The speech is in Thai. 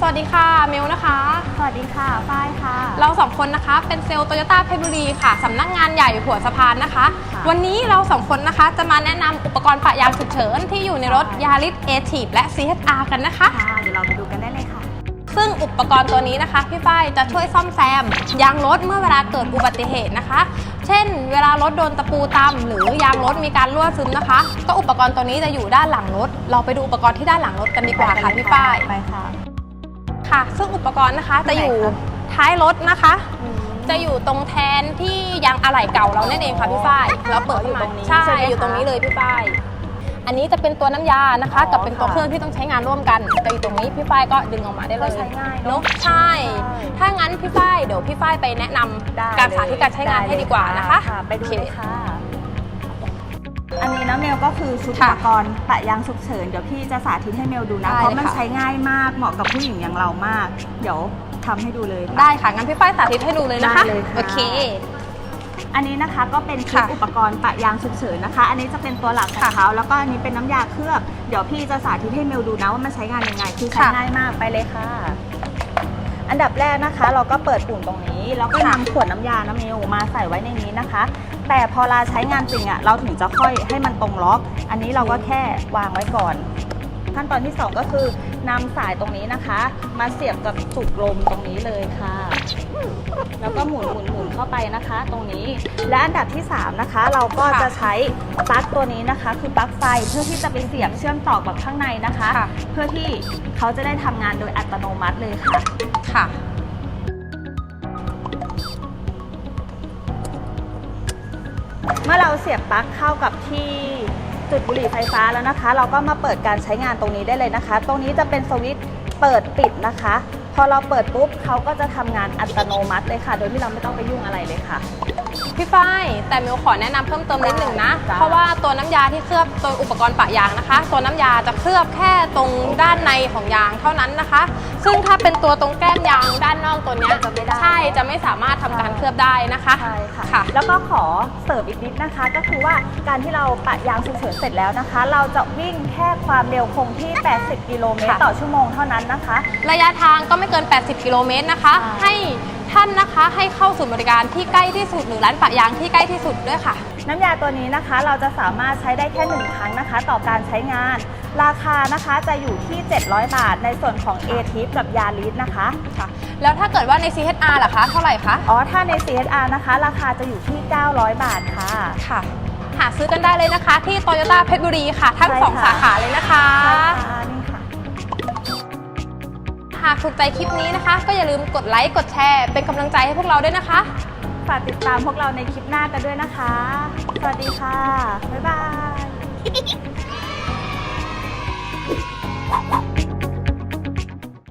สวัสดีค่ะเมลนะคะ สวัสดีค่ะ ฝ้ายค่ะ เราสองคนนะคะเป็นเซลล์โตโยต้าเพชรบุรีค่ะสำนักงานใหญ่หัวสะพานนะคะ ค่ะวันนี้เราสองคนนะคะจะมาแนะนำอุปกรณ์ปะยางฉุกเฉินที่อยู่ในรถยาริสเอทีและ CHR กันนะคะ ค่ะ เดี๋ยวเราไปดูกันได้เลยค่ะ ซึ่งอุปกรณ์ตัวนี้นะคะพี่ฝ้ายจะช่วยซ่อมแซมยางรถเมื่อเวลาเกิดอุบัติเหตุนะคะ เช่น เวลารถโดนตะปูตำหรือยางรถมีการรั่วซึมนะคะ ก็อุปกรณ์ตัวนี้จะอยู่ด้านหลังรถ เราไปดูอุปกรณ์ที่ด้านหลังรถกันดีกว่าค่ะพี่ฝ้ายไปค่ะค่ะ ซึ่งอุปกรณ์นะคะจะอยู่ไหนคะท้ายรถนะคะ จะอยู่ตรงแทนที่ยางอะไหล่เก่าเรานั่นเองค่ะพี่ฝ้ายเราเปิดขึ้นมาอยู่ตรงนี้ใช่ใช่ไหมคะอยู่ตรงนี้เลยพี่ฝ้าย อันนี้จะเป็นตัวน้ำยานะคะอ๋อกับเป็นตัวค่ะเครื่องที่ต้องใช้งานร่วมกันจะอยู่ตรงนี้พี่ฝ้ายก็ดึงออกมาได้เลยก็ใช้ง่ายเนอะเนอะใช่ ถ้างั้นพี่ฝ้ายเดี๋ยวพี่ฝ้ายไปแนะนำได้การสาธิตการใช้งานไให้ดีกว่านะคะค่ะไปดูโอเคเลยค่ะ อันนี้นะเมลก็คือชุดอุค่ะปกรณ์ปะยางฉุกเฉินเดี๋ยวพี่จะสาธิตให้เมลดูนะ ได้เพราะมันค่ะ ใช้ง่ายมากเหมาะกับผู้หญิงอย่างเรามาก เดี๋ยวทำให้ดูเลยค่ะได้ค่ะงั้นพี่ฝ้ายสาธิตให้ดูเลยนะคะได้เลยค่ะ โอเค อันนี้นะคะก็เป็นชุดค่ะอุปกรณ์ปะยางฉุกเฉินนะคะ อันนี้จะเป็นตัวหลักของค่ะเขาแล้วก็อันนี้เป็นน้ำยาเคลือบ เดี๋ยวพี่จะสาธิตให้เมลดูนะว่ามันใช้งานยังไง คือใช้ค่ะ ง่ายมากไปเลยค่ะ อันดับแรกนะคะ เราก็เปิดปุ่มตรงนี้แล้วก็นำขวดน้ำยาน้ำเมลมาใส่ไว้ในนี้นะคะ แต่พอเราใช้งานจริงอะ่ะเราถึงจะค่อยให้มันตรงล็อก อันนี้เราก็แค่วางไว้ก่อน ขั้นตอนที่สองก็คือนำสายตรงนี้นะคะ มาเสียบกับจุกลมตรงนี้เลยค่ะ แล้วก็หมุนหมุนหมุน เข้าไปนะคะ ตรงนี้ และอันดับที่3นะคะ เราก็ค่ะจะใช้ปลั๊กตัวนี้นะคะ คือปลั๊กไฟเพื่อที่จะไปเสียบเชื่อมต่อกับข้างในนะคะค่ะเพื่อที่เขาจะได้ทำงานโดยอัตโนมัติเลยค่ะค่ะเมื่อเราเสียบปลั๊กเข้ากับที่จุดบุหรี่ไฟฟ้าแล้วนะคะ เราก็มาเปิดการใช้งานตรงนี้ได้เลยนะคะ ตรงนี้จะเป็นสวิตช์ เปิดปิดนะคะ พอเราเปิดปุ๊บเขาก็จะทำงานอัตโนมัติเลยค่ะ โดยที่เราไม่ต้องไปยุ่งอะไรเลยค่ะ พี่ฝ้ายแต่เมลขอแนะนำเพิ่มเติมนิดหนึ่งนะ จ้าเพราะว่าตัวน้ำยาที่เคลือบตัวอุปกรณ์ปะยางนะคะ ตัวน้ำยาจะเคลือบแค่ตรงด้านในของยางเท่านั้นนะคะ ซึ่งถ้าเป็นตัวตรงแก้มยางด้านนอกตัวเนี้ยจะไม่ได้ ใช่จะไม่สามารถทำการเคลือบได้นะคะ ใช่ค่ะ ค่ะ แล้วก็ขอเสริมอีกนิดนะคะ ก็คือว่าการที่เราปะยางฉุกเฉินเสร็จแล้วนะคะ เราจะวิ่งแค่ความเร็วคงที่ 80 กิโลเมตรค่ะ ต่อชั่วโมงเท่านั้นนะคะ ระยะทางก็ไม่เกิน 80 กิโลเมตรนะคะใช่ให้ ท่านนะคะ ให้เข้าศูนย์บริการที่ใกล้ที่สุดหรือร้านปะยางที่ใกล้ที่สุดด้วยค่ะ น้ำยาตัวนี้นะคะเราจะสามารถใช้ได้แค่หนึ่งครั้งนะคะ ต่อการใช้งาน ราคานะคะจะอยู่ที่ 700 บาท ในส่วนของ a t i p กับยาลิสนะคะค่ะ แล้วถ้าเกิดว่าใน CHR ล่ะคะเท่าไหร่คะอ๋อถ้าใน CSR นะคะ ราคาจะอยู่ที่ 900 บาทค่ะค่ะ หาซื้อกันได้เลยนะคะ ที่โตโยต้าเพชรบุรีค่ะ ทั้งใช่สองค่ะ สาขาเลยนะคะ ใช่ค่ะนี่ค่ะ หากถูกใจคลิปนี้นะคะ ก็อย่าลืมกดไลค์กดแชร์ เป็นกำลังใจให้พวกเราด้วยนะคะ ฝากติดตามพวกเราในคลิปหน้ากันด้วยนะคะ สวัสดีค่ะ